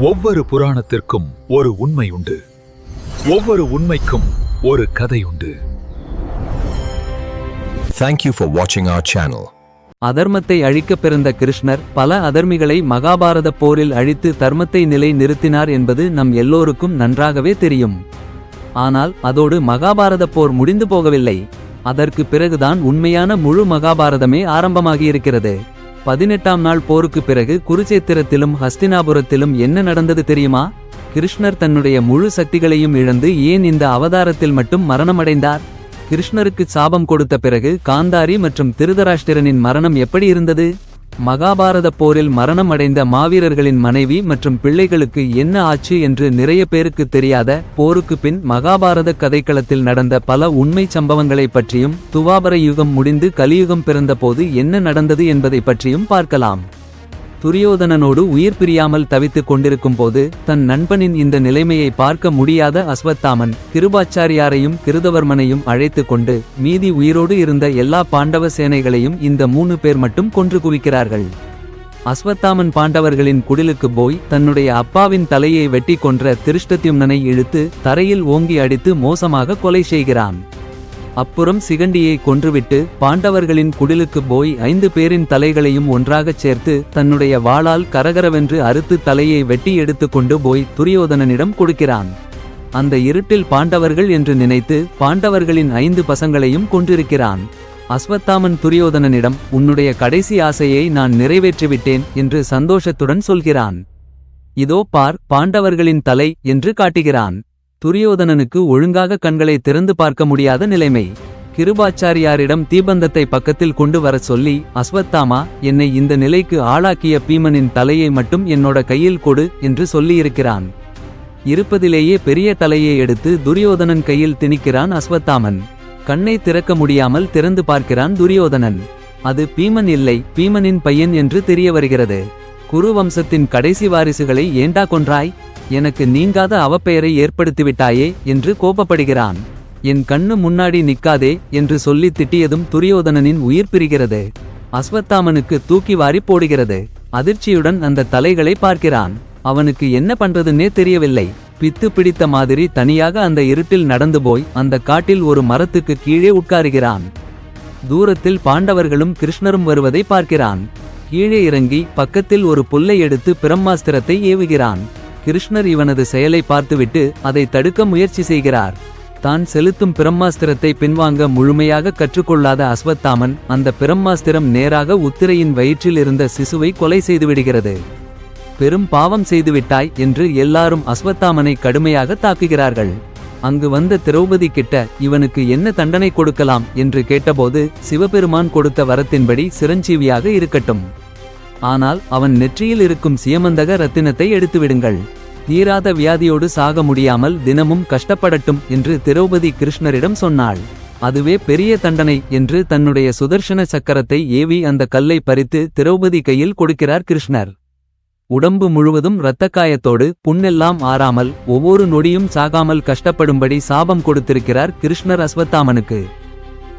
ஒவ்வொரு புராணத்திற்கும் ஒரு உண்மை உண்டு. ஒவ்வொரு உண்மைக்கும் ஒரு கதை உண்டு. Thank you for watching our channel. அதர்மத்தை அழிக்கப் பிறந்த கிருஷ்ணர் பல அதர்மிகளை மகாபாரத போரில் அழித்து தர்மத்தை நிலை நிறுத்தினார் என்பது நம் எல்லோருக்கும் நன்றாகவே தெரியும். ஆனால் அதோடு மகாபாரத போர் முடிந்து போகவில்லை. அதற்கு பிறகுதான் உண்மையான முழு மகாபாரதமே ஆரம்பமாகியிருக்கிறது. பதினெட்டாம் நாள் போருக்கு பிறகு குருச்சேத்திரத்திலும் ஹஸ்தினாபுரத்திலும் என்ன நடந்தது தெரியுமா? கிருஷ்ணர் தன்னுடைய முழு சக்திகளையும் இழந்து ஏன் இந்த அவதாரத்தில் மட்டும் மரணமடைந்தார்? கிருஷ்ணருக்கு சாபம் கொடுத்த பிறகு காந்தாரி மற்றும் திருதராஷ்டிரனின் மரணம் எப்படி இருந்தது? மகாபாரத போரில் மரணம் அடைந்த மாவீரர்களின் மனைவி மற்றும் பிள்ளைகளுக்கு என்ன ஆச்சு என்று நிறைய பேருக்கு தெரியாத போருக்கு பின் மகாபாரத கதைக்களத்தில் நடந்த பல உண்மை சம்பவங்களைப் பற்றியும் துவாபர யுகம் முடிந்து கலியுகம் பிறந்தபோது என்ன நடந்தது என்பதை பற்றியும் பார்க்கலாம். துரியோதனனோடு உயிர் பிரியாமல் தவித்துக் கொண்டிருக்கும் போது தன் நண்பனின் இந்த நிலைமையை பார்க்க முடியாத அஸ்வத்தாமன் கிருபாச்சாரியாரையும் கிருதவர்மனையும் அழைத்து கொண்டு மீதி உயிரோடு இருந்த எல்லா பாண்டவ சேனைகளையும் இந்த மூணு பேர் மட்டும் கொன்று குவிக்கிறார்கள். அஸ்வத்தாமன் பாண்டவர்களின் குடிலுக்கு போய் தன்னுடைய அப்பாவின் தலையை வெட்டி கொன்ற திருஷ்டத்யும்னனை இழுத்து தரையில் ஓங்கி அடித்து மோசமாக கொலை செய்கிறான். அப்புறம் சிகண்டியை கொன்றுவிட்டு பாண்டவர்களின் குடிலுக்கு போய் ஐந்து பேரின் தலைகளையும் ஒன்றாகச் சேர்த்து தன்னுடைய வாளால் கரகரவென்று அறுத்து தலையை வெட்டி எடுத்துக்கொண்டு போய் துரியோதனனிடம் கொடுக்கிறான். அந்த இருட்டில் பாண்டவர்கள் என்று நினைத்து பாண்டவர்களின் ஐந்து பசங்களையும் கொன்றிருக்கிறான். அஸ்வத்தாமன் துரியோதனனிடம் உன்னுடைய கடைசி ஆசையை நான் நிறைவேற்றிவிட்டேன் என்று சந்தோஷத்துடன் சொல்கிறான். இதோ பார் பாண்டவர்களின் தலை என்று காட்டுகிறான். துரியோதனனுக்கு ஒழுங்காக கண்களை திறந்து பார்க்க முடியாத நிலைமை. கிருபாச்சாரியாரிடம் தீபந்தத்தை பக்கத்தில் கொண்டு வரச் சொல்லி அஸ்வத்தாமா என்னை இந்த நிலைக்கு ஆளாக்கிய பீமனின் தலையை மட்டும் என்னோட கையில் கொடு என்று சொல்லியிருக்கிறான். இருப்பதிலேயே பெரிய தலையை எடுத்து துரியோதனன் கையில் திணிக்கிறான் அஸ்வத்தாமன். கண்ணை திறக்க முடியாமல் திறந்து பார்க்கிறான் துரியோதனன். அது பீமன் இல்லை பீமனின் பையன் என்று தெரிய வருகிறது. குரு வம்சத்தின் கடைசி வாரிசுகளை ஏண்டா கொன்றாய்? எனக்கு நீங்காத அவப்பெயரை ஏற்படுத்திவிட்டாயே என்று கோபப்படுகிறான். என் கண்ணு முன்னாடி நிக்காதே என்று சொல்லி திட்டியதும் துரியோதனனின் உயிர் பிரிகிறது. அஸ்வத்தாமனுக்கு தூக்கி வாரி போடுகிறது. அதிர்ச்சியுடன் அந்த தலைகளை பார்க்கிறான். அவனுக்கு என்ன பண்றதுன்னே தெரியவில்லை. பித்து பிடித்த மாதிரி தனியாக அந்த இருட்டில் நடந்து போய் அந்த காட்டில் ஒரு மரத்துக்கு கீழே உட்காருகிறான். தூரத்தில் பாண்டவர்களும் கிருஷ்ணரும் வருவதை பார்க்கிறான். கீழே இறங்கி பக்கத்தில் ஒரு புல்லை எடுத்து பிரம்மாஸ்திரத்தை ஏவுகிறான். கிருஷ்ணர் இவனது செயலை பார்த்துவிட்டு அதை தடுக்க முயற்சி செய்கிறார். தான் செலுத்தும் பிரம்மாஸ்திரத்தை பின்வாங்க முழுமையாக கற்றுக்கொள்ளாத அஸ்வத்தாமன் அந்த பிரம்மாஸ்திரம் நேராக உத்திரையின் வயிற்றில் இருந்த சிசுவை கொலை செய்துவிடுகிறது. பெரும் பாவம் செய்துவிட்டாய் என்று எல்லாரும் அஸ்வத்தாமனை கடுமையாக தாக்குகிறார்கள். அங்கு வந்த திரௌபதி கிட்ட இவனுக்கு என்ன தண்டனை கொடுக்கலாம்? என்று கேட்டபோது சிவபெருமான் கொடுத்த வரத்தின்படி சிரஞ்சீவியாக இருக்கட்டும். ஆனால் அவன் நெற்றியில் இருக்கும் சியமந்தக ரத்தினத்தை எடுத்துவிடுங்கள். தீராத வியாதியோடு சாக முடியாமல் தினமும் கஷ்டப்படட்டும் என்று திரௌபதி கிருஷ்ணரிடம் சொன்னாள். அதுவே பெரிய தண்டனை என்று தன்னுடைய சுதர்ஷன சக்கரத்தை ஏவி அந்த கல்லை பறித்து திரௌபதி கையில் கொடுக்கிறார் கிருஷ்ணர். உடம்பு முழுவதும் இரத்தக்காயத்தோடு புண்ணெல்லாம் ஆறாமல் ஒவ்வொரு நொடியும் சாகாமல் கஷ்டப்படும்படி சாபம் கொடுத்திருக்கிறார் கிருஷ்ணர் அஸ்வத்தாமனுக்கு.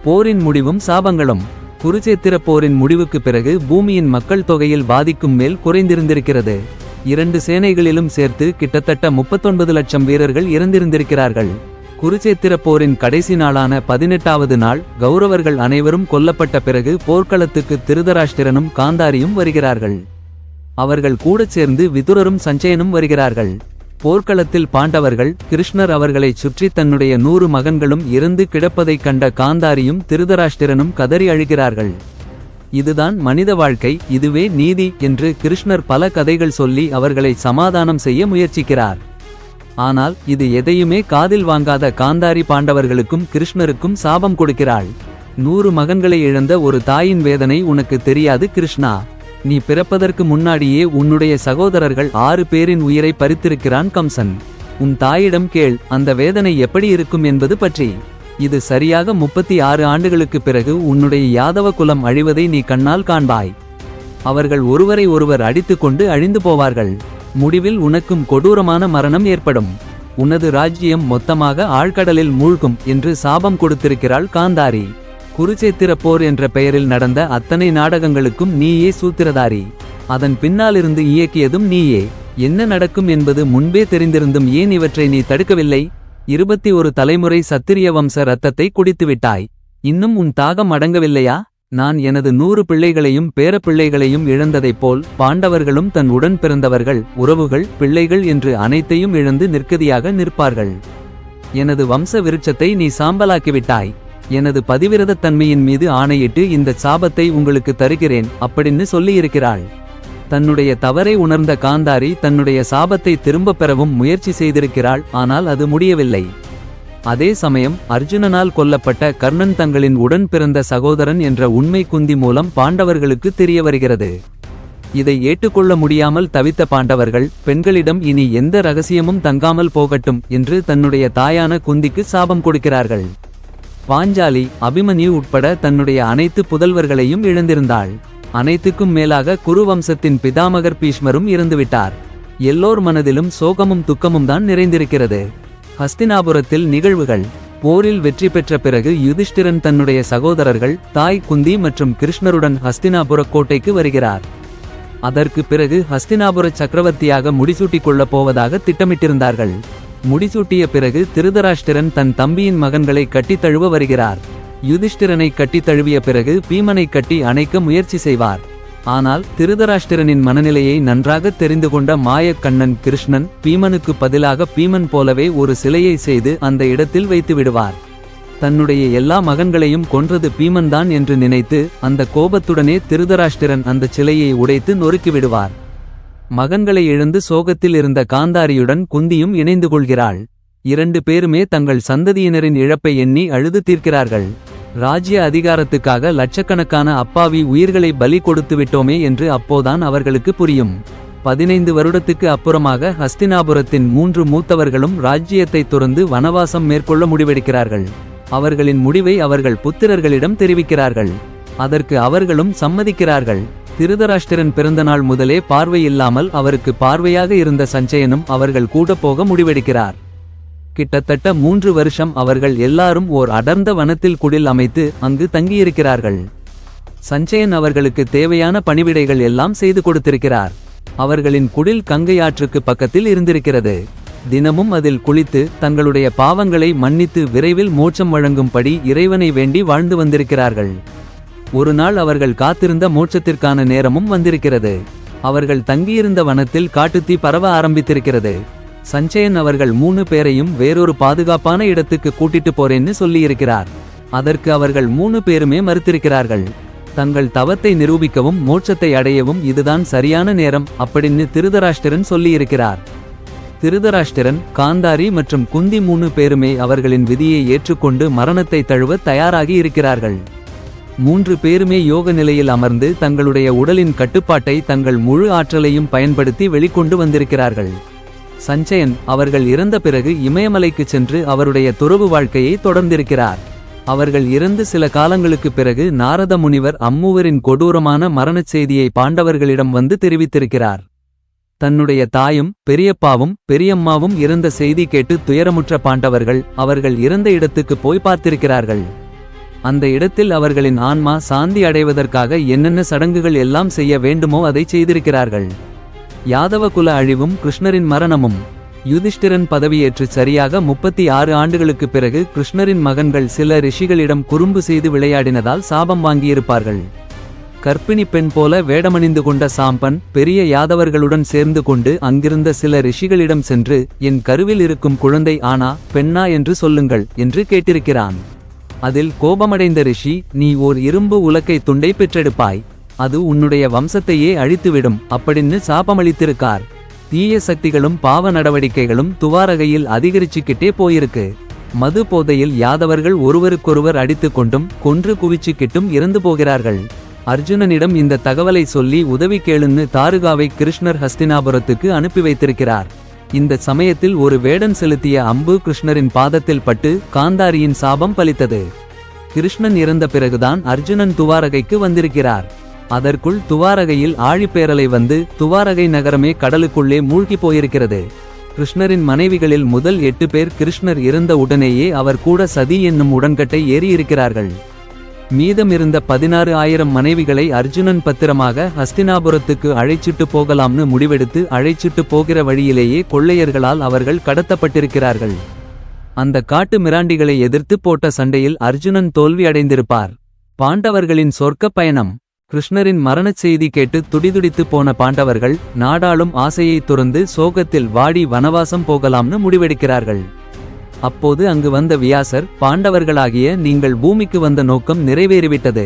போரின் முடிவும் சாபங்களும். குருச்சேத்திர போரின் முடிவுக்கு பிறகு பூமியின் மக்கள் தொகையில் பாதிக்கும் மேல் குறைந்திருந்திருக்கிறது. இரண்டு சேனைகளிலும் சேர்த்து கிட்டத்தட்ட முப்பத்தொன்பது லட்சம் வீரர்கள் இறந்திருந்திருக்கிறார்கள். குருச்சேத்திர போரின் கடைசி நாளான பதினெட்டாவது நாள் கௌரவர்கள் அனைவரும் கொல்லப்பட்ட பிறகு போர்க்களத்துக்கு திருதராஷ்டிரனும் காந்தாரியும் வருகிறார்கள். அவர்கள் கூடச் சேர்ந்து விதுரரும் சஞ்சயனும் வருகிறார்கள். போர்க்களத்தில் பாண்டவர்கள் கிருஷ்ணர் அவர்களைச் சுற்றி தன்னுடைய நூறு மகன்களும் இறந்து கிடப்பதைக் கண்ட காந்தாரியும் திருதராஷ்டிரனும் கதறி அழுகிறார்கள். இதுதான் மனித வாழ்க்கை இதுவே நீதி என்று கிருஷ்ணர் பல கதைகள் சொல்லி அவர்களை சமாதானம் செய்ய முயற்சிக்கிறார். ஆனால் இது எதையுமே காதில் வாங்காத காந்தாரி பாண்டவர்களுக்கும் கிருஷ்ணருக்கும் சாபம் கொடுக்கிறாள். நூறு மகன்களை இழந்த ஒரு தாயின் வேதனை உனக்கு தெரியாது கிருஷ்ணா. நீ பிறப்பதற்கு முன்னாடியே உன்னுடைய சகோதரர்கள் ஆறு பேரின் உயிரை பறித்திருக்கிறான் கம்சன். உன் தாயிடம் கேள் அந்த வேதனை எப்படி இருக்கும் என்பது பற்றி. இது சரியாக முப்பத்தி ஆறு ஆண்டுகளுக்கு பிறகு உன்னுடைய யாதவ குலம் அழிவதை நீ கண்ணால் காண்பாய். அவர்கள் ஒருவரை ஒருவர் அடித்துக்கொண்டு அழிந்து போவார்கள். முடிவில் உனக்கும் கொடூரமான மரணம் ஏற்படும். உனது ராஜ்யம் மொத்தமாக ஆழ்கடலில் மூழ்கும் என்று சாபம் கொடுத்திருக்கிறாள் காந்தாரி. குருச்சேத்திர போர் என்ற பெயரில் நடந்த அத்தனை நாடகங்களுக்கும் நீயே சூத்திரதாரி. அதன் பின்னாலிருந்து இயக்கியதும் நீயே. என்ன நடக்கும் என்பது முன்பே தெரிந்திருந்தும் ஏன் இவற்றை நீ தடுக்கவில்லை? இருபத்தி ஒரு தலைமுறை சத்திரிய வம்ச ரத்தத்தை குடித்துவிட்டாய். இன்னும் உன் தாகம் அடங்கவில்லையா? நான் எனது நூறு பிள்ளைகளையும் பேரப்பிள்ளைகளையும் இழந்ததைப் போல் பாண்டவர்களும் தன் உடன் பிறந்தவர்கள் உறவுகள் பிள்ளைகள் என்று அனைத்தையும் இழந்து நிற்கதியாக நிற்பார்கள். எனது வம்ச விருட்சத்தை நீ சாம்பலாக்கிவிட்டாய். எனது பதிவிரதத் தன்மையின் மீது ஆணையிட்டு இந்த சாபத்தை உங்களுக்கு தருகிறேன் அப்படின்னு சொல்லியிருக்கிறாள். தன்னுடைய தவறை உணர்ந்த காந்தாரி தன்னுடைய சாபத்தை திரும்பப் பெறவும் முயற்சி செய்திருக்கிறாள் ஆனால் அது முடியவில்லை. அதே சமயம் அர்ஜுனனால் கொல்லப்பட்ட கர்ணன் தங்களின் உடன் பிறந்த சகோதரன் என்ற உண்மை குந்தி மூலம் பாண்டவர்களுக்கு தெரிய வருகிறது. இதை ஏற்றுக்கொள்ள முடியாமல் தவித்த பாண்டவர்கள் பெண்களிடம் இனி எந்த ரகசியமும் தங்காமல் போகட்டும் என்று தன்னுடைய தாயான குந்திக்கு சாபம் கொடுக்கிறார்கள். பாஞ்சாலி அபிமன்யு உட்பட தன்னுடைய அனைத்து புதல்வர்களையும் இழந்திருந்தாள். அனைத்துக்கும் மேலாக குரு வம்சத்தின் பிதாமகர் பீஷ்மரும் இறந்துவிட்டார். எல்லோர் மனதிலும் சோகமும் துக்கமும் தான் நிறைந்திருக்கிறது. ஹஸ்தினாபுரத்தில் நிகழ்வுகள். போரில் வெற்றி பெற்ற பிறகு யுதிஷ்டிரன் தன்னுடைய சகோதரர்கள் தாய் குந்தி மற்றும் கிருஷ்ணருடன் ஹஸ்தினாபுர கோட்டைக்கு வருகிறார். அதற்கு பிறகு ஹஸ்தினாபுர சக்கரவர்த்தியாக முடிசூட்டிக் கொள்ளப் போவதாக திட்டமிட்டிருந்தார்கள். முடிசூட்டிய பிறகு திருதராஷ்டிரன் தன் தம்பியின் மகன்களை கட்டித் தழுவ வருகிறார். யுதிஷ்டிரனை கட்டித் தழுவிய பிறகு பீமனை கட்டி அணைக்க முயற்சி செய்வார். ஆனால் திருதராஷ்டிரனின் மனநிலையை நன்றாக தெரிந்து கொண்ட மாயக்கண்ணன் கிருஷ்ணன் பீமனுக்கு பதிலாக பீமன் போலவே ஒரு சிலையை செய்து அந்த இடத்தில் வைத்து விடுவார். தன்னுடைய எல்லா மகன்களையும் கொன்றது பீமன்தான் என்று நினைத்து அந்த கோபத்துடனே திருதராஷ்டிரன் அந்த சிலையை உடைத்து நொறுக்கிவிடுவார் மகன்களை எழுந்து சோகத்தில் இருந்த காந்தாரியுடன் குந்தியும் இணைந்து கொள்கிறாள். இரண்டு பேருமே தங்கள் சந்ததியினரின் இழப்பை எண்ணி அழுது தீர்க்கிறார்கள். ராஜ்ய அதிகாரத்துக்காக லட்சக்கணக்கான அப்பாவி உயிர்களை பலி கொடுத்து விட்டோமே என்று அப்போதான் அவர்களுக்கு புரியும். பதினைந்து வருடத்துக்கு அப்புறமாக ஹஸ்தினாபுரத்தின் மூன்று மூத்தவர்களும் ராஜ்யத்தை துறந்து வனவாசம் மேற்கொள்ள முடிவெடுக்கிறார்கள். அவர்களின் முடிவை அவர்கள் புத்திரர்களிடம் தெரிவிக்கிறார்கள். அதற்கு அவர்களும் சம்மதிக்கிறார்கள். திருதராஷ்டிரன் பிறந்தநாள் முதலே பார்வையில்லாமல் அவருக்கு பார்வையாக இருந்த சஞ்சயனும் அவர்கள் கூட போக முடிவெடுக்கிறார். கிட்டத்தட்ட மூன்று வருஷம் அவர்கள் எல்லாரும் ஓர் அடர்ந்த வனத்தில் குடில் அமைத்து அங்கு தங்கியிருக்கிறார்கள். சஞ்சயன் அவர்களுக்கு தேவையான பணிவிடைகள் எல்லாம் செய்து கொடுத்திருக்கிறார். அவர்களின் குடில் கங்கையாற்றுக்கு பக்கத்தில் இருந்திருக்கிறது. தினமும் அதில் குளித்து தங்களுடைய பாவங்களை மன்னித்து விரைவில் மோட்சம் வழங்கும்படி இறைவனை வேண்டி வாழ்ந்து வந்திருக்கிறார்கள். ஒரு நாள் அவர்கள் காத்திருந்த மோட்சத்திற்கான நேரமும் வந்திருக்கிறது. அவர்கள் தங்கியிருந்த வனத்தில் காட்டுத்தீ பரவ ஆரம்பித்திருக்கிறது. சஞ்சயன் அவர்கள் மூணு பேரையும் வேறொரு பாதுகாப்பான இடத்துக்கு கூட்டிட்டு போறேன்னு சொல்லியிருக்கிறார். அதற்கு அவர்கள் மூணு பேருமே மறுத்திருக்கிறார்கள். தங்கள் தவத்தை நிரூபிக்கவும் மோட்சத்தை அடையவும் இதுதான் சரியான நேரம் அப்படின்னு திருதராஷ்டிரன் சொல்லியிருக்கிறார். திருதராஷ்டிரன் காந்தாரி மற்றும் குந்தி மூணு பேருமே அவர்களின் விதியை ஏற்றுக்கொண்டு மரணத்தை தழுவ தயாராகி இருக்கிறார்கள். மூன்று பேருமே யோக நிலையில் அமர்ந்து தங்களுடைய உடலின் கட்டுப்பாட்டை தங்கள் முழு ஆற்றலையும் பயன்படுத்தி வெளிக்கொண்டு வந்திருக்கிறார்கள். சஞ்சயன் அவர்கள் இறந்த பிறகு இமயமலைக்குச் சென்று அவருடைய துறவு வாழ்க்கையை தொடர்ந்திருக்கிறார். அவர்கள் இறந்து சில காலங்களுக்குப் பிறகு நாரத முனிவர் அம்மூவரின் கொடூரமான மரணச் செய்தியை பாண்டவர்களிடம் வந்து தெரிவித்திருக்கிறார். தன்னுடைய தாயும் பெரியப்பாவும் பெரியம்மாவும் இறந்த செய்தி கேட்டு துயரமுற்ற பாண்டவர்கள் அவர்கள் இறந்த இடத்துக்கு போய் பார்த்திருக்கிறார்கள். அந்த இடத்தில் அவர்களின் ஆன்மா சாந்தி அடைவதற்காக என்னென்ன சடங்குகள் எல்லாம் செய்ய வேண்டுமோ அதை செய்திருக்கிறார்கள். யாதவ குல அழிவும் கிருஷ்ணரின் மரணமும். யுதிஷ்டிரன் பதவியேற்று சரியாக முப்பத்தி ஆறு ஆண்டுகளுக்குப் பிறகு கிருஷ்ணரின் மகன்கள் சில ரிஷிகளிடம் குறும்பு செய்து விளையாடினதால் சாபம் வாங்கியிருப்பார்கள். கற்பிணி பெண் போல வேடமணிந்து கொண்ட சாம்பன் பெரிய யாதவர்களுடன் சேர்ந்து கொண்டு அங்கிருந்த சில ரிஷிகளிடம் சென்று என் கருவில் இருக்கும் குழந்தை ஆனா பெண்ணா என்று சொல்லுங்கள் என்று கேட்டிருக்கிறான். அதில் கோபமடைந்த ரிஷி நீ ஓர் இரும்பு உலக்கை துண்டை பெற்றெடுப்பாய். அது உன்னுடைய வம்சத்தையே அழித்துவிடும் அப்படின்னு சாபமளித்திருக்கார். தீய சக்திகளும் பாவ நடவடிக்கைகளும் துவாரகையில் அதிகரிச்சுக்கிட்டே போயிருக்கு. மது போதையில் யாதவர்கள் ஒருவருக்கொருவர் அடித்துக்கொண்டும் கொன்று குவிச்சுக்கிட்டும் இறந்து போகிறார்கள். அர்ஜுனனிடம் இந்த தகவலை சொல்லி உதவி கேளுன்னு தாருகாவை கிருஷ்ணர் ஹஸ்தினாபுரத்துக்கு அனுப்பி வைத்திருக்கிறார். இந்த சமயத்தில் ஒரு வேடன் செலுத்திய அம்பு கிருஷ்ணரின் பாதத்தில் பட்டு காந்தாரியின் சாபம் பலித்தது. கிருஷ்ணன் இறந்த பிறகுதான் அர்ஜுனன் துவாரகைக்கு வந்திருக்கிறார். அதற்குள் துவாரகையில் ஆழிப்பேரலை வந்து துவாரகை நகரமே கடலுக்குள்ளே மூழ்கி போயிருக்கிறது. கிருஷ்ணரின் மனைவிகளில் முதல் எட்டு பேர் கிருஷ்ணர் இறந்த உடனேயே அவர் கூட சதி என்னும் உடன்கட்டை ஏறியிருக்கிறார்கள். மீதமிருந்த பதினாறு ஆயிரம் மனைவிகளை அர்ஜுனன் பத்திரமாக ஹஸ்தினாபுரத்துக்கு அழைச்சிட்டு போகலாம்னு முடிவெடுத்து அழைச்சிட்டு போகிற வழியிலேயே கொள்ளையர்களால் அவர்கள் கடத்தப்பட்டிருக்கிறார்கள். அந்த காட்டு மிராண்டிகளை எதிர்த்து போட்ட சண்டையில் அர்ஜுனன் தோல்வி அடைந்திருப்பார் பாண்டவர்களின் சொர்க்கப் பயணம். கிருஷ்ணரின் மரணச் செய்தி கேட்டு துடிதுடித்து போன பாண்டவர்கள் நாடாளும் ஆசையை துறந்து சோகத்தில் வாடி வனவாசம் போகலாம்னு முடிவெடுக்கிறார்கள். அப்போது அங்கு வந்த வியாசர் பாண்டவர்களாகிய நீங்கள் பூமிக்கு வந்த நோக்கம் நிறைவேறிவிட்டது.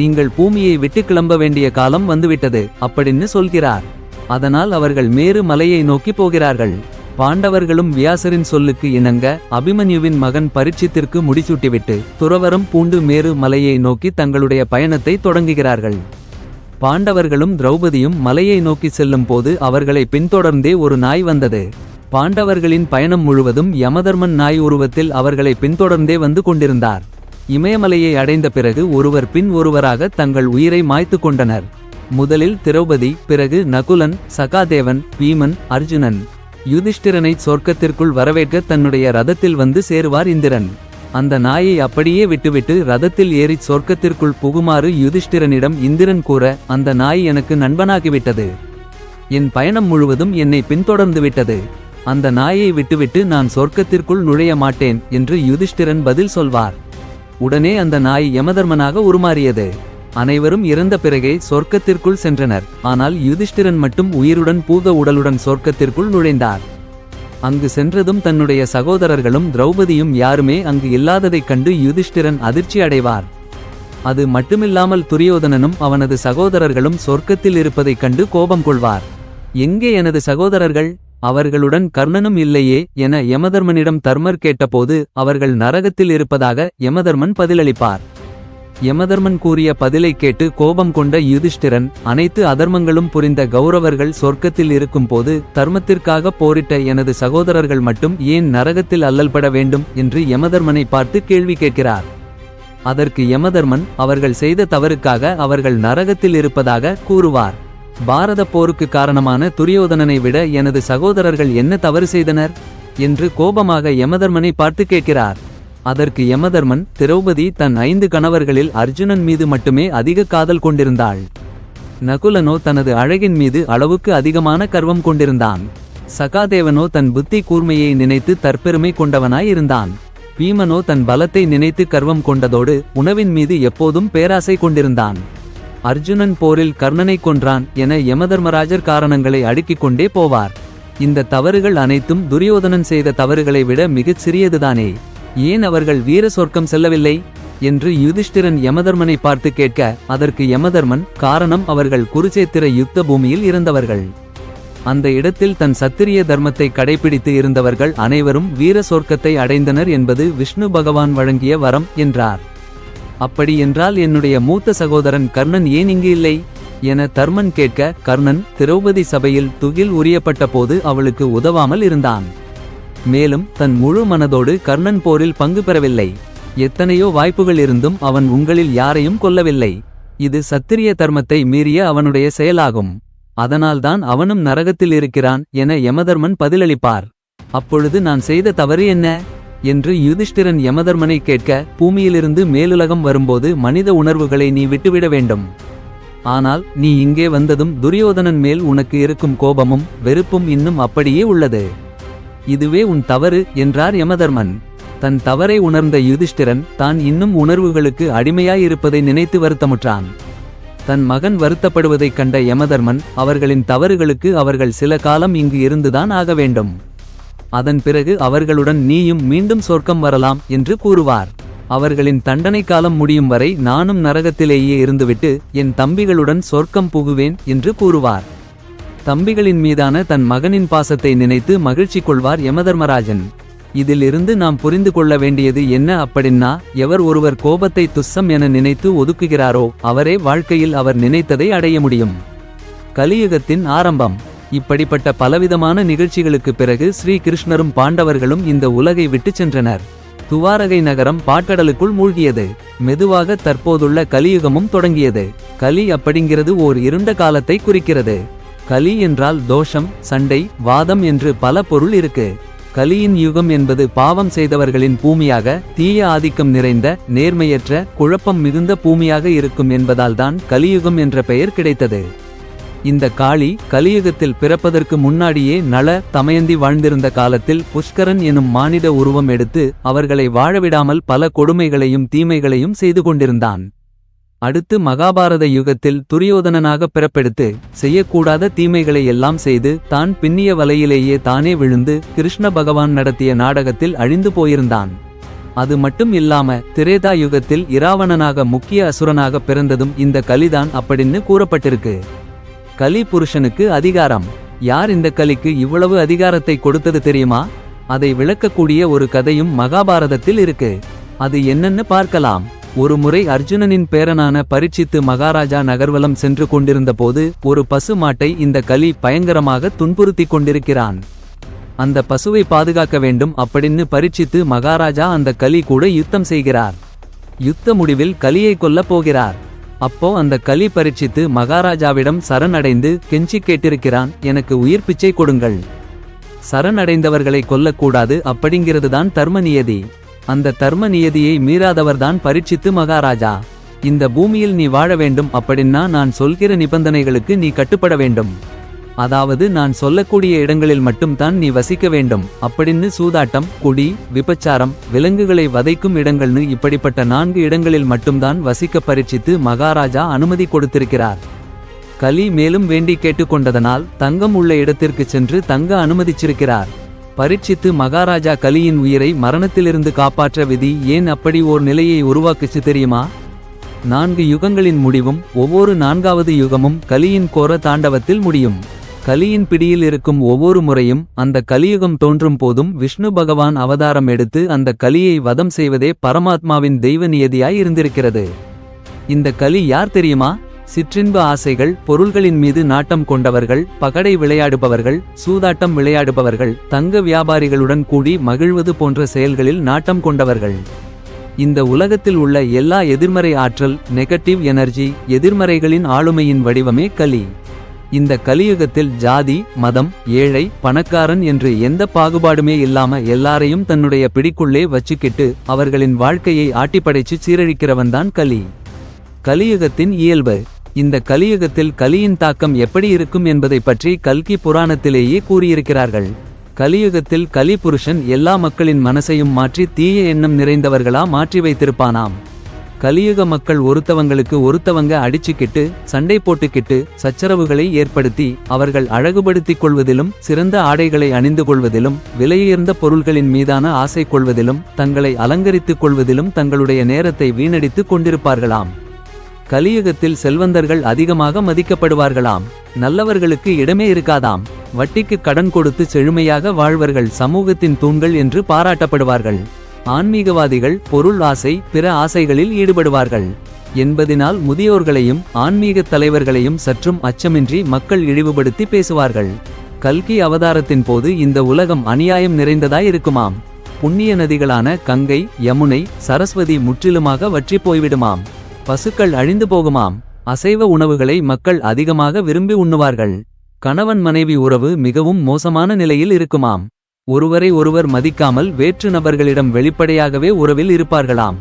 நீங்கள் பூமியை விட்டு கிளம்ப வேண்டிய காலம் வந்துவிட்டது அப்படின்னு சொல்கிறார். அதனால் அவர்கள் மேரு மலையை நோக்கி போகிறார்கள். பாண்டவர்களும் வியாசரின் சொல்லுக்கு இணங்க அபிமன்யுவின் மகன் பரீட்சித்திற்கு முடிசூட்டிவிட்டு துறவரம் பூண்டு மேரு மலையை நோக்கி தங்களுடைய பயணத்தை தொடங்குகிறார்கள். பாண்டவர்களும் திரௌபதியும் மலையை நோக்கி செல்லும் போது அவர்களை பின்தொடர்ந்தே ஒரு நாய் வந்தது. பாண்டவர்களின் பயணம் முழுவதும் யமதர்மன் நாய் உருவத்தில் அவர்களை பின்தொடர்ந்தே வந்து கொண்டிருந்தார். இமயமலையை அடைந்த பிறகு ஒருவர் பின் ஒருவராக தங்கள் உயிரை மாய்த்து கொண்டனர். முதலில் திரௌபதி பிறகு நகுலன் சகாதேவன் பீமன் அர்ஜுனன். யுதிஷ்டிரனை சொர்க்கத்திற்குள் வரவேற்க தன்னுடைய ரதத்தில் வந்து சேருவார் இந்திரன். அந்த நாயை அப்படியே விட்டுவிட்டு ரதத்தில் ஏறிச் சொர்க்கத்திற்குள் புகுமாறு யுதிஷ்டிரனிடம் இந்திரன் கூற அந்த நாய் எனக்கு நண்பனாகிவிட்டது. என் பயணம் முழுவதும் என்னை பின்தொடர்ந்து விட்டது அந்த நாயை விட்டுவிட்டு நான் சொர்க்கத்திற்குள் நுழைய மாட்டேன் என்று யுதிஷ்டிரன் பதில் சொல்வார். உடனே அந்த நாய் யமதர்மனாக உருமாறியது. அனைவரும் இறந்த பிறகே சொர்க்கத்திற்குள் சென்றனர். ஆனால் யுதிஷ்டிரன் மட்டும் உயிருடன் பூத உடலுடன் சொர்க்கத்திற்குள் நுழைந்தார். அங்கு சென்றதும் தன்னுடைய சகோதரர்களும் திரௌபதியும் யாருமே அங்கு இல்லாததைக் கண்டு யுதிஷ்டிரன் அதிர்ச்சி அடைவார். அது மட்டுமில்லாமல் துரியோதனனும் அவனது சகோதரர்களும் சொர்க்கத்தில் இருப்பதைக் கண்டு கோபம் கொள்வார். எங்கே எனது சகோதரர்கள்? அவர்களுடன் கர்ணனும் இல்லையே என யமதர்மனிடம் தர்மர் கேட்டபோது அவர்கள் நரகத்தில் இருப்பதாக யமதர்மன் பதிலளிப்பார். யமதர்மன் கூறிய பதிலை கேட்டு கோபம் கொண்ட யுதிஷ்டிரன் அனைத்து அதர்மங்களும் புரிந்த கௌரவர்கள் சொர்க்கத்தில் இருக்கும்போது தர்மத்திற்காக போரிட்ட எனது சகோதரர்கள் மட்டும் ஏன் நரகத்தில் அல்லல்பட வேண்டும் என்று யமதர்மனை பார்த்து கேள்வி கேட்கிறார். அதற்கு யமதர்மன் அவர்கள் செய்த தவறுக்காக அவர்கள் நரகத்தில் இருப்பதாக கூறுவார். பாரத போருக்கு காரணமான துரியோதனனை விட எனது சகோதரர்கள் என்ன தவறு செய்தனர்? என்று கோபமாக யமதர்மனை பார்த்து கேட்கிறார். அதற்கு யமதர்மன் திரௌபதி தன் ஐந்து கணவர்களில் அர்ஜுனன் மீது மட்டுமே அதிக காதல் கொண்டிருந்தாள். நகுலனோ தனது அழகின் மீது அளவுக்கு அதிகமான கர்வம் கொண்டிருந்தான். சகாதேவனோ தன் புத்தி கூர்மையை நினைத்து தற்பெருமை கொண்டவனாய் இருந்தான் பீமனோ தன் பலத்தை நினைத்து கர்வம் கொண்டதோடு உணவின் மீது எப்போதும் பேராசை கொண்டிருந்தான். அர்ஜுனன் போரில் கர்ணனை கொன்றான் என யமதர்மராஜர் காரணங்களை அடுக்கிக் கொண்டே போவார். இந்த தவறுகள் அனைத்தும் துரியோதனன் செய்த தவறுகளை விட மிகச் சிறியதுதானே. ஏன் அவர்கள் வீர சொர்க்கம் செல்லவில்லை? என்று யுதிஷ்டிரன் யமதர்மனை பார்த்து கேட்க அதற்கு யமதர்மன் காரணம் அவர்கள் குருச்சேத்திர யுத்த பூமியில் இருந்தவர்கள். அந்த இடத்தில் தன் சத்திரிய தர்மத்தை கடைபிடித்து இருந்தவர்கள் அனைவரும் வீர சொர்க்கத்தை அடைந்தனர் என்பது விஷ்ணு பகவான் வழங்கிய வரம் என்றார். அப்படி என்றால் என்னுடைய மூத்த சகோதரன் கர்ணன் ஏன் இங்கு இல்லை? என தர்மன் கேட்க கர்ணன் திரௌபதி சபையில் துகில் உரியப்பட்ட போது அவளுக்கு உதவாமல் இருந்தான். மேலும் தன் முழு மனதோடு கர்ணன் போரில் பங்கு பெறவில்லை. எத்தனையோ வாய்ப்புகள் இருந்தும் அவன் உங்களில் யாரையும் கொல்லவில்லை. இது சத்திரிய தர்மத்தை மீறிய அவனுடைய செயலாகும். அதனால்தான் அவனும் நரகத்தில் இருக்கிறான் என யமதர்மன் பதிலளிப்பார். அப்பொழுது நான் செய்த தவறு என்ன? என்று யுதிஷ்டிரன் யமதர்மனை கேட்க பூமியிலிருந்து மேலுலகம் வரும்போது மனித உணர்வுகளை நீ விட்டுவிட வேண்டும். ஆனால் நீ இங்கே வந்ததும் துரியோதனன் மேல் உனக்கு இருக்கும் கோபமும் வெறுப்பும் இன்னும் அப்படியே உள்ளது. இதுவே உன் தவறு என்றார் யமதர்மன். தன் தவறை உணர்ந்த யுதிஷ்டிரன் தான் இன்னும் உணர்வுகளுக்கு அடிமையாயிருப்பதை நினைத்து வருத்தமுற்றான். தன் மகன் வருத்தப்படுவதைக் கண்ட யமதர்மன் அவர்களின் தவறுகளுக்கு அவர்கள் சில காலம் இங்கு இருந்துதான் ஆக வேண்டும். அதன் பிறகு அவர்களுடன் நீயும் மீண்டும் சொர்க்கம் வரலாம் என்று கூறுவார். அவர்களின் தண்டனை காலம் முடியும் வரை நானும் நரகத்திலேயே இருந்துவிட்டு என் தம்பிகளுடன் சொர்க்கம் புகுவேன் என்று கூறுவார். தம்பிகளின் மீதான தன் மகனின் பாசத்தை நினைத்து மகிழ்ச்சி கொள்வார் யமதர்மராஜன். இதிலிருந்து நாம் புரிந்து கொள்ள வேண்டியது என்ன அப்படின்னா எவர் ஒருவர் கோபத்தை துஸ்ஸம் என நினைத்து ஒதுக்குகிறாரோ அவரே வாழ்க்கையில் அவர் நினைத்ததை அடைய முடியும். கலியுகத்தின் ஆரம்பம். இப்படிப்பட்ட பலவிதமான நிகழ்ச்சிகளுக்கு பிறகு ஸ்ரீ கிருஷ்ணரும் பாண்டவர்களும் இந்த உலகை விட்டு சென்றனர். துவாரகை நகரம் பாட்கடலுக்குள் மூழ்கியது. மெதுவாக தற்போதுள்ள கலியுகமும் தொடங்கியது. கலி அப்படிங்கிறது ஓர் இருண்ட காலத்தை குறிக்கிறது. கலி என்றால் தோஷம் சண்டை வாதம் என்று பல பொருள் இருக்கு. கலியின் யுகம் என்பது பாவம் செய்தவர்களின் பூமியாக தீய ஆதிக்கம் நிறைந்த நேர்மையற்ற குழப்பம் மிகுந்த பூமியாக இருக்கும் என்பதால்தான் கலியுகம் என்ற பெயர் கிடைத்தது. இந்த காளி கலியுகத்தில் பிறப்பதற்கு முன்னாடியே நல தமயந்தி வாழ்ந்திருந்த காலத்தில் புஷ்கரன் எனும் மானிட உருவம் எடுத்து அவர்களை வாழவிடாமல் பல கொடுமைகளையும் தீமைகளையும் செய்து கொண்டிருந்தான். அடுத்து மகாபாரத யுகத்தில் துரியோதனனாக பிறப்பெடுத்து செய்யக்கூடாத தீமைகளை எல்லாம் செய்து தான் பின்னிய வலையிலேயே தானே விழுந்து கிருஷ்ண பகவான் நடத்திய நாடகத்தில் அழிந்து போயிருந்தான். அது மட்டும் இல்லாம திரேதா யுகத்தில் இராவணனாக முக்கிய அசுரனாக பிறந்ததும் இந்த கலிதான் அப்படின்னு கூறப்பட்டிருக்கு. கலி புருஷனுக்கு அதிகாரம். யார் இந்த கலிக்கு இவ்வளவு அதிகாரத்தை கொடுத்தது தெரியுமா? அதை விளக்கக்கூடிய ஒரு கதையும் மகாபாரதத்தில் இருக்கு. அது என்னன்னு பார்க்கலாம். ஒரு முறை அர்ஜுனனின் பேரனான பரீட்சித்து மகாராஜா நகர்வலம் சென்று கொண்டிருந்தபோது ஒரு பசு மாட்டை இந்த கலி பயங்கரமாக துன்புறுத்திக் கொண்டிருக்கிறான். அந்த பசுவை பாதுகாக்க வேண்டும் அப்படின்னு பரீட்சித்து மகாராஜா அந்த கலி கூட யுத்தம் செய்கிறார். யுத்த முடிவில் கலியை கொல்லப் போகிறார். அப்போ அந்த களி பரீட்சித்து மகாராஜாவிடம் சரணடைந்து கெஞ்சி கேட்டிருக்கிறான் எனக்கு உயிர் பிச்சை கொடுங்கள். சரணடைந்தவர்களை கொல்லக்கூடாது அப்படிங்கிறதுதான் தர்ம நியதி அந்த தர்ம நியதியை மீறாதவர்தான் பரீட்சித்து மகாராஜா. இந்த பூமியில் நீ வாழ வேண்டும் அப்படின்னா நான் சொல்கிற நிபந்தனைகளுக்கு நீ கட்டுப்பட வேண்டும். அதாவது நான் சொல்லக்கூடிய இடங்களில் மட்டும்தான் நீ வசிக்க வேண்டும். அப்படின்னு சூதாட்டம் குடி விபச்சாரம் விலங்குகளை வதைக்கும் இடங்கள்னு இப்படிப்பட்ட நான்கு இடங்களில் மட்டும்தான் வசிக்க பரீட்சித்து மகாராஜா அனுமதி கொடுத்திருக்கிறார். கலி மேலும் வேண்டி கேட்டுக்கொண்டதனால் தங்கம் உள்ள இடத்திற்கு சென்று தங்க அனுமதிச்சிருக்கிறார். பரீட்சித்து மகாராஜா கலியின் உயிரை மரணத்திலிருந்து காப்பாற்ற விதி ஏன் அப்படி ஓர் நிலையை உருவாக்குச்சு தெரியுமா? நான்கு யுகங்களின் முடிவும் ஒவ்வொரு நான்காவது யுகமும் கலியின் கோர தாண்டவத்தில் முடியும். கலியின் பிடியில் இருக்கும் ஒவ்வொரு முறையும் அந்த கலியுகம் தோன்றும் போதும் விஷ்ணு பகவான் அவதாரம் எடுத்து அந்த கலியை வதம் செய்வதே பரமாத்மாவின் தெய்வ நியதியாய் இருந்திருக்கிறது. இந்த கலி யார் தெரியுமா? சிற்றின்ப ஆசைகள் பொருள்களின் மீது நாட்டம் கொண்டவர்கள் பகடை விளையாடுபவர்கள் சூதாட்டம் விளையாடுபவர்கள் தங்க வியாபாரிகளுடன் கூடி மகிழ்வது போன்ற செயல்களில் நாட்டம் கொண்டவர்கள். இந்த உலகத்தில் உள்ள எல்லா எதிர்மறை ஆற்றல் நெகட்டிவ் எனர்ஜி எதிர்மறைகளின் ஆளுமையின் வடிவமே கலி. இந்த கலியுகத்தில் ஜாதி மதம் ஏழை பணக்காரன் என்று எந்த பாகுபாடுமே இல்லாம எல்லாரையும் தன்னுடைய பிடிக்குள்ளே வச்சுக்கிட்டு அவர்களின் வாழ்க்கையை ஆட்டிப்படைச்சு சீரழிக்கிறவன்தான் கலி. கலியுகத்தின் இயல்பு. இந்த கலியுகத்தில் கலியின் தாக்கம் எப்படி இருக்கும் என்பதை பற்றி கல்கி புராணத்திலேயே கூறியிருக்கிறார்கள். கலியுகத்தில் கலி புருஷன் எல்லா மக்களின் மனசையும் மாற்றி தீய எண்ணம் நிறைந்தவர்களா மாற்றி வைத்திருப்பானாம். கலியுக மக்கள் ஒருத்தவங்களுக்கு ஒருத்தவங்க அடிச்சுக்கிட்டு சண்டை போட்டுக்கிட்டு சச்சரவுகளை ஏற்படுத்தி அவர்கள் அழகுபடுத்திக் கொள்வதிலும் சிறந்த ஆடைகளை அணிந்து கொள்வதிலும் விலையுயர்ந்த பொருள்களின் மீதான ஆசை கொள்வதிலும் தங்களை அலங்கரித்துக் கொள்வதிலும் தங்களுடைய நேரத்தை வீணடித்துக் கொண்டிருப்பார்களாம். கலியுகத்தில் செல்வந்தர்கள் அதிகமாக மதிக்கப்படுவார்களாம். நல்லவர்களுக்கு இடமே இருக்காதாம். வட்டிக்கு கடன் கொடுத்து செழுமையாக வாழ்வர்கள் சமூகத்தின் தூண்கள் என்று பாராட்டப்படுவார்கள். ஆன்மீகவாதிகள் பொருள் ஆசை பிற ஆசைகளில் ஈடுபடுவார்கள். என்பதினால் முதியோர்களையும் ஆன்மீகத் தலைவர்களையும் சற்றும் அச்சமின்றி மக்கள் இழிவுபடுத்தி பேசுவார்கள். கல்கி அவதாரத்தின் போது இந்த உலகம் அநியாயம் நிறைந்ததாய் இருக்குமாம். புண்ணிய நதிகளான கங்கை யமுனை சரஸ்வதி முற்றிலுமாக வற்றி போய்விடுமாம். பசுக்கள் அழிந்து போகுமாம். அசைவ உணவுகளை மக்கள் அதிகமாக விரும்பி உண்ணுவார்கள். கணவன் மனைவி உறவு மிகவும் மோசமான நிலையில் இருக்குமாம். ஒருவரை ஒருவர் மதிக்காமல் வேற்று நபர்களிடம் வெளிப்படையாகவே உறவில் இருப்பார்களாம்.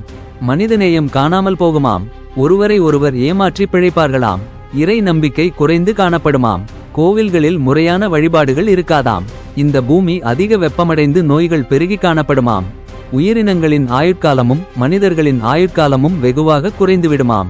மனிதநேயம் காணாமல் போகுமாம். ஒருவரை ஒருவர் ஏமாற்றி பிழைப்பார்களாம். இறை நம்பிக்கை குறைந்து காணப்படுமாம். கோவில்களில் முறையான வழிபாடுகள் இருக்காதாம். இந்த பூமி அதிக வெப்பமடைந்து நோய்கள் பெருகி காணப்படுமாம். உயிரினங்களின் ஆயுட்காலமும் மனிதர்களின் ஆயுட்காலமும் வெகுவாக குறைந்துவிடுமாம்.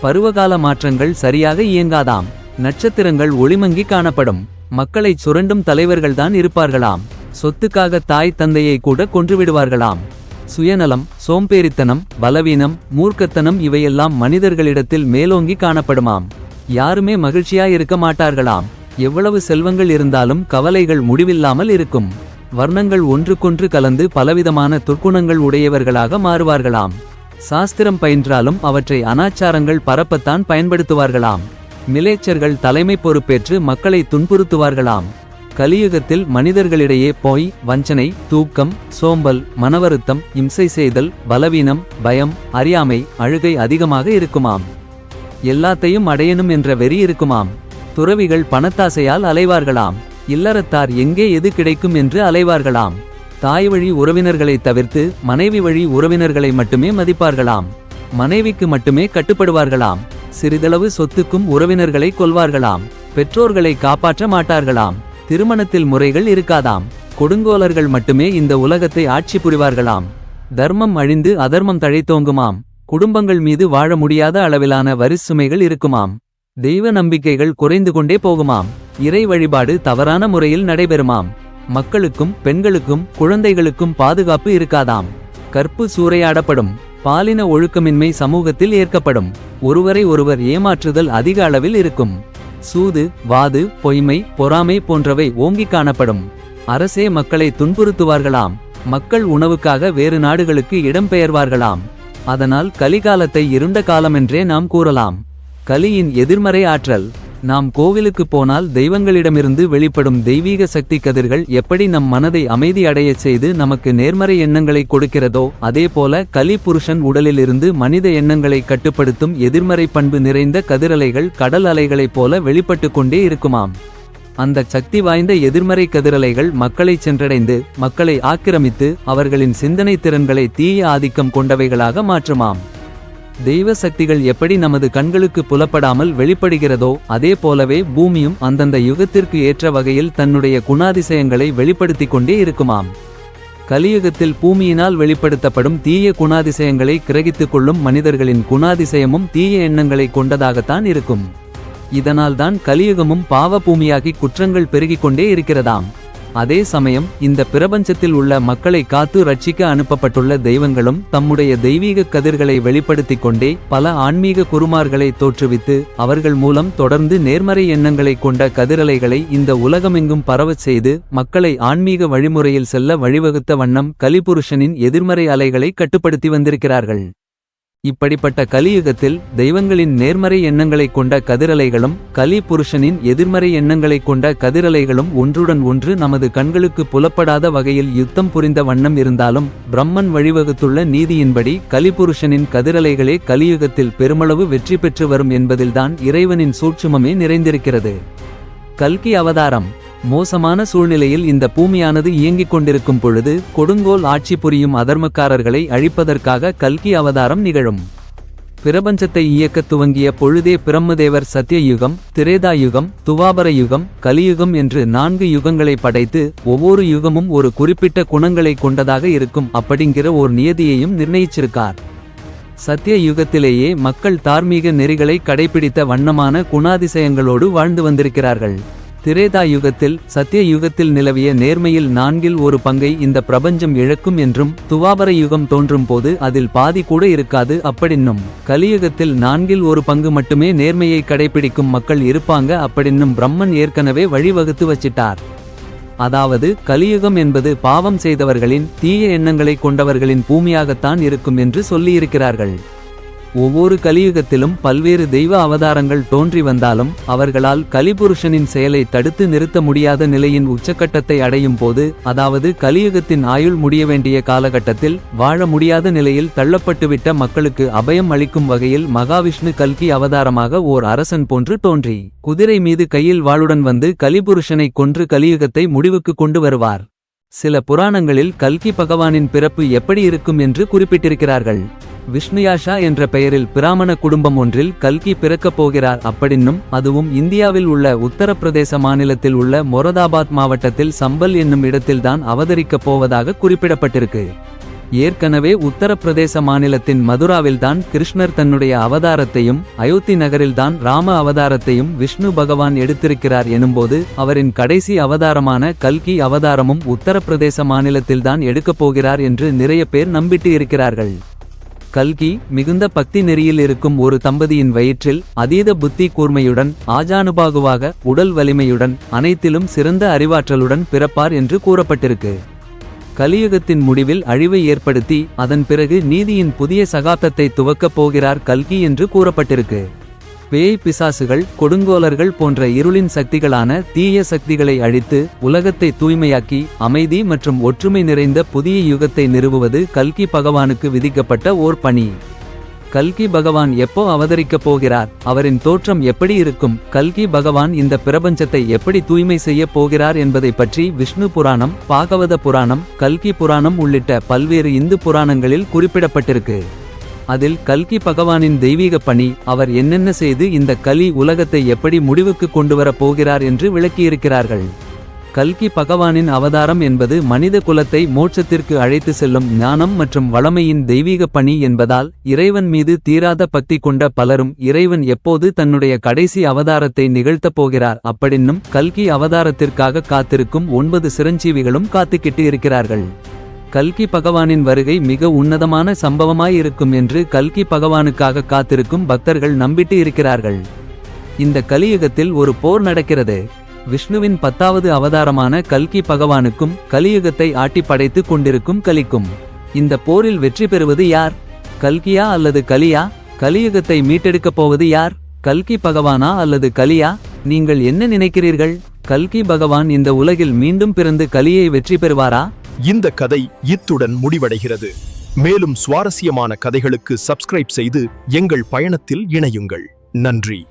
பருவகால மாற்றங்கள் சரியாக இயங்காதாம். நட்சத்திரங்கள் ஒளிமங்கி காணப்படும். மக்களைச் சுரண்டும் தலைவர்கள்தான் இருப்பார்களாம். சொத்துக்காக தாய் தந்தையை கூட கொன்றுவிடுவார்களாம். சுயநலம் சோம்பேறித்தனம் பலவீனம் மூர்க்கத்தனம் இவையெல்லாம் மனிதர்களிடத்தில் மேலோங்கி காணப்படுமாம். யாருமே மகிழ்ச்சியாயிருக்க மாட்டார்களாம். எவ்வளவு செல்வங்கள் இருந்தாலும் கவலைகள் முடிவில்லாமல் இருக்கும். வர்ணங்கள் ஒன்றுக்கொன்று கலந்து பலவிதமான துர்க்குணங்கள் உடையவர்களாக மாறுவார்களாம். சாஸ்திரம் பயின்றாலும் அவற்றை அனாச்சாரங்கள் பரப்பத்தான் பயன்படுத்துவார்களாம். மிலேச்சர்கள் தலைமை பொறுப்பேற்று மக்களை துன்புறுத்துவார்களாம். கலியுகத்தில் மனிதர்களிடையே போய் வஞ்சனை தூக்கம் சோம்பல் மனவருத்தம் இம்சை செய்தல் பலவீனம் பயம் அறியாமை அழுகை அதிகமாக இருக்குமாம். எல்லாத்தையும் அடையணும் என்ற வெறி இருக்குமாம். துறவிகள் பணத்தாசையால் அலைவார்களாம். இல்லறத்தார் எங்கே எது கிடைக்கும் என்று அலைவார்களாம். தாய் வழி உறவினர்களை தவிர்த்து மனைவி வழி உறவினர்களை மட்டுமே மதிப்பார்களாம். மனைவிக்கு மட்டுமே கட்டுப்படுவார்களாம். சிறிதளவு சொத்துக்கும் உறவினர்களை கொல்வார்களாம். பெற்றோர்களை காப்பாற்ற மாட்டார்களாம். திருமணத்தில் முறைகள் இருக்காதாம். கொடுங்கோலர்கள் மட்டுமே இந்த உலகத்தை ஆட்சி புரிவார்களாம். தர்மம் அழிந்து அதர்மம் தழைத்தோங்குமாம். குடும்பங்கள் மீது வாழ முடியாத அளவிலான வரிசுமைகள் இருக்குமாம். தெய்வ நம்பிக்கைகள் குறைந்து கொண்டே போகுமாம். இறை வழிபாடு தவறான முறையில் நடைபெறுமாம். மக்களுக்கும் பெண்களுக்கும் குழந்தைகளுக்கும் பாதுகாப்பு இருக்காதாம். கற்பு சூறையாடப்படும். பாலின ஒழுக்கமின்மை சமூகத்தில் ஏற்கப்படும். ஒருவரை ஒருவர் ஏமாற்றுதல் அதிக அளவில் இருக்கும். சூது வாது பொய்மை பொறாமை போன்றவை ஓங்கிக் காணப்படும். அரசே மக்களை துன்புறுத்துவார்களாம். மக்கள் உணவுக்காக வேறு நாடுகளுக்கு இடம்பெயர்வார்களாம். அதனால் கலிகாலத்தை இருண்ட காலமென்றே நாம் கூறலாம். கலியின் எதிர்மறை ஆற்றல் நாம் கோவிலுக்கு போனால் தெய்வங்களிடமிருந்து வெளிப்படும் தெய்வீக சக்தி கதிர்கள் எப்படி நம் மனதை அமைதி அடையச் செய்து நமக்கு நேர்மறை எண்ணங்களை கொடுக்கிறதோ அதேபோல கலி புருஷன் உடலிலிருந்து மனித எண்ணங்களை கட்டுப்படுத்தும் எதிர்மறை பண்பு நிறைந்த கதிரலைகள் கடல் அலைகளைப் போல வெளிப்பட்டு கொண்டே இருக்குமாம். அந்த சக்தி வாய்ந்த எதிர்மறை கதிரலைகள் மக்களைச் சென்றடைந்து மக்களை ஆக்கிரமித்து அவர்களின் சிந்தனை திறன்களை தீய ஆதிக்கம் கொண்டவைகளாக மாற்றுமாம். தெய்வ சக்திகள் எப்படி நமது கண்களுக்கு புலப்படாமல் வெளிப்படுகிறதோ அதே போலவே பூமியும் அந்தந்த யுகத்திற்கு ஏற்ற வகையில் தன்னுடைய குணாதிசயங்களை வெளிப்படுத்திக் கொண்டே இருக்குமாம். கலியுகத்தில் பூமியினால் வெளிப்படுத்தப்படும் தீய குணாதிசயங்களை கிரகித்துக் கொள்ளும் மனிதர்களின் குணாதிசயமும் தீய எண்ணங்களை கொண்டதாகத்தான் இருக்கும். இதனால்தான் கலியுகமும் பாவ பூமியாகி குற்றங்கள் பெருகிக் கொண்டே இருக்கிறதாம். அதே சமயம் இந்த பிரபஞ்சத்தில் உள்ள மக்களை காத்து ரட்சிக்க அனுப்பப்பட்டுள்ள தெய்வங்களும் தம்முடைய தெய்வீக கதிர்களை வெளிப்படுத்திக் கொண்டே பல ஆன்மீக குருமார்களை தோற்றுவித்து அவர்கள் மூலம் தொடர்ந்து நேர்மறை எண்ணங்களை கொண்ட கதிரலைகளை இந்த உலகமெங்கும் பரவச் செய்து மக்களை ஆன்மீக வழிமுறையில் செல்ல வழிவகுத்த வண்ணம் கலிபுருஷனின் எதிர்மறை அலைகளை கட்டுப்படுத்தி வந்திருக்கிறார்கள். இப்படிப்பட்ட கலியுகத்தில் தெய்வங்களின் நேர்மறை எண்ணங்களைக் கொண்ட கதிரலைகளும் கலி புருஷனின் எதிர்மறை எண்ணங்களைக் கொண்ட கதிரலைகளும் ஒன்றுடன் ஒன்று நமது கண்களுக்கு புலப்படாத வகையில் யுத்தம் புரிந்த வண்ணம் இருந்தாலும் பிரம்மன் வழிவகுத்துள்ள நீதியின்படி கலிபுருஷனின் கதிரலைகளே கலியுகத்தில் பெருமளவு வெற்றி பெற்று வரும் என்பதில்தான் இறைவனின் சூட்சுமமே நிறைந்திருக்கிறது. கல்கி அவதாரம். மோசமான சூழ்நிலையில் இந்த பூமியானது இயங்கிக் கொண்டிருக்கும் பொழுது கொடுங்கோல் ஆட்சி புரியும் அதர்மக்காரர்களை அழிப்பதற்காக கல்கி அவதாரம் நிகழும். பிரபஞ்சத்தை இயக்கத் துவங்கிய பொழுதே பிரம்மதேவர் சத்தியயுகம் திரேதாயுகம் துவாபர யுகம் கலியுகம் என்று நான்கு யுகங்களை படைத்து ஒவ்வொரு யுகமும் ஒரு குறிப்பிட்ட குணங்களை கொண்டதாக இருக்கும் அப்படிங்கிற ஒரு நியதியையும் நிர்ணயிச்சிருக்கார். சத்திய யுகத்திலேயே மக்கள் தார்மீக நெறிகளை கடைபிடித்த வண்ணமான குணாதிசயங்களோடு வாழ்ந்து வந்திருக்கிறார்கள். திரேதா யுகத்தில் சத்திய யுகத்தில் நிலவிய நேர்மையில் நான்கில் ஒரு பங்கை இந்த பிரபஞ்சம் இழக்கும் என்றும் துவாபர யுகம் தோன்றும் போது அதில் பாதி கூட இருக்காது அப்படின்னும். கலியுகத்தில் நான்கில் ஒரு பங்கு மட்டுமே நேர்மையை கடைபிடிக்கும் மக்கள் இருப்பாங்க அப்படின்னும் பிரம்மன் ஏற்கனவே வழிவகுத்து வச்சிட்டார். அதாவது கலியுகம் என்பது பாவம் செய்தவர்களின் தீய எண்ணங்களை கொண்டவர்களின் பூமியாகத்தான் இருக்கும் என்று சொல்லியிருக்கிறார்கள். ஒவ்வொரு கலியுகத்திலும் பல்வேறு தெய்வ அவதாரங்கள் தோன்றி வந்தாலும் அவர்களால் கலிபுருஷனின் செயலை தடுத்து நிறுத்த முடியாத நிலையின் உச்சக்கட்டத்தை அடையும் போது அதாவது கலியுகத்தின் ஆயுள் முடிய வேண்டிய காலகட்டத்தில் வாழ முடியாத நிலையில் தள்ளப்பட்டுவிட்ட மக்களுக்கு அபயம் அளிக்கும் வகையில் மகாவிஷ்ணு கல்கி அவதாரமாக ஓர் அரசன் போன்று தோன்றி குதிரை மீது கையில் வாளுடன் வந்து கலிபுருஷனை கொன்று கலியுகத்தை முடிவுக்கு கொண்டு வருவார். சில புராணங்களில் கல்கி பகவானின் பிறப்பு எப்படி இருக்கும் என்று குறிப்பிட்டிருக்கிறார்கள். விஷ்ணுயாஷா என்ற பெயரில் பிராமண குடும்பம் ஒன்றில் கல்கி பிறக்கப் போகிறார். அப்படின்னும் அதுவும் இந்தியாவில் உள்ள உத்தரப்பிரதேச மாநிலத்தில் உள்ள மொரதாபாத் மாவட்டத்தில் சம்பல் என்னும் இடத்தில்தான் அவதரிக்கப் போவதாக குறிப்பிடப்பட்டிருக்கு. ஏற்கனவே உத்தரப்பிரதேச மாநிலத்தின் மதுராவில்தான் கிருஷ்ணர் தன்னுடைய அவதாரத்தையும் அயோத்தி நகரில்தான் ராம அவதாரத்தையும் விஷ்ணு பகவான் எடுத்திருக்கிறார் எனும்போது அவரின் கடைசி அவதாரமான கல்கி அவதாரமும் உத்தரப்பிரதேச மாநிலத்தில்தான் எடுக்கப் போகிறார் என்று நிறைய பேர் நம்பிட்டு இருக்கிறார்கள். கல்கி மிகுந்த பக்தி நெறியில் இருக்கும் ஒரு தம்பதியின் வயிற்றில் அதீத புத்தி கூர்மையுடன் ஆஜானுபாகுவாக உடல் வலிமையுடன் அனைத்திலும் சிறந்த அறிவாற்றலுடன் பிறப்பார் என்று கூறப்பட்டிருக்கு. கலியுகத்தின் முடிவில் அழிவை ஏற்படுத்தி அதன் பிறகு நீதியின் புதிய சகாப்தத்தை துவக்கப் போகிறார் கல்கி என்று கூறப்பட்டிருக்கு. பேய் பிசாசுகள் கொடுங்கோலர்கள் போன்ற இருளின் சக்திகளான தீய சக்திகளை அழித்து உலகத்தை தூய்மையாக்கி அமைதி மற்றும் ஒற்றுமை நிறைந்த புதிய யுகத்தை நிறுவுவது கல்கி பகவானுக்கு விதிக்கப்பட்ட ஓர் பணி. கல்கி பகவான் எப்போ அவதரிக்கப் போகிறார்? அவரின் தோற்றம் எப்படி இருக்கும்? கல்கி பகவான் இந்த பிரபஞ்சத்தை எப்படி தூய்மை செய்யப் போகிறார் என்பதை பற்றி விஷ்ணு புராணம் பாகவத புராணம் கல்கி புராணம் உள்ளிட்ட பல்வேறு இந்து புராணங்களில் குறிப்பிடப்பட்டிருக்கு. அதில் கல்கி பகவானின் தெய்வீக பணி அவர் என்னென்ன செய்து இந்த கலி உலகத்தை எப்படி முடிவுக்கு கொண்டுவரப் போகிறார் என்று விளக்கியிருக்கிறார்கள். கல்கி பகவானின் அவதாரம் என்பது மனித குலத்தை மோட்சத்திற்கு அழைத்து செல்லும் ஞானம் மற்றும் வளமையின் தெய்வீக பணி என்பதால் இறைவன் மீது தீராத பக்தி கொண்ட பலரும் இறைவன் எப்போது தன்னுடைய கடைசி அவதாரத்தை நிகழ்த்தப் போகிறார் அப்படின்னும் கல்கி அவதாரத்திற்காக காத்திருக்கும் ஒன்பது சிரஞ்சீவிகளும் காத்துக்கிட்டு இருக்கிறார்கள். கல்கி பகவானின் வருகை மிக உன்னதமான சம்பவமாயிருக்கும் என்று கல்கி பகவானுக்காக காத்திருக்கும் பக்தர்கள் நம்பிட்டு இருக்கிறார்கள். இந்த கலியுகத்தில் ஒரு போர் நடக்கிறது. விஷ்ணுவின் பத்தாவது அவதாரமான கல்கி பகவானுக்கும் கலியுகத்தை ஆட்டி படைத்துக் கொண்டிருக்கும் கலிக்கும். இந்த போரில் வெற்றி பெறுவது யார்? கல்கியா அல்லது கலியா? கலியுகத்தை மீட்டெடுக்கப் போவது யார்? கல்கி பகவானா அல்லது கலியா? நீங்கள் என்ன நினைக்கிறீர்கள்? கல்கி பகவான் இந்த உலகில் மீண்டும் பிறந்து கலியை வெற்றி பெறுவாரா? இந்த கதை இத்துடன் முடிவடைகிறது. மேலும் சுவாரஸ்யமான கதைகளுக்கு சப்ஸ்கிரைப் செய்து எங்கள் பயணத்தில் இணையுங்கள். நன்றி.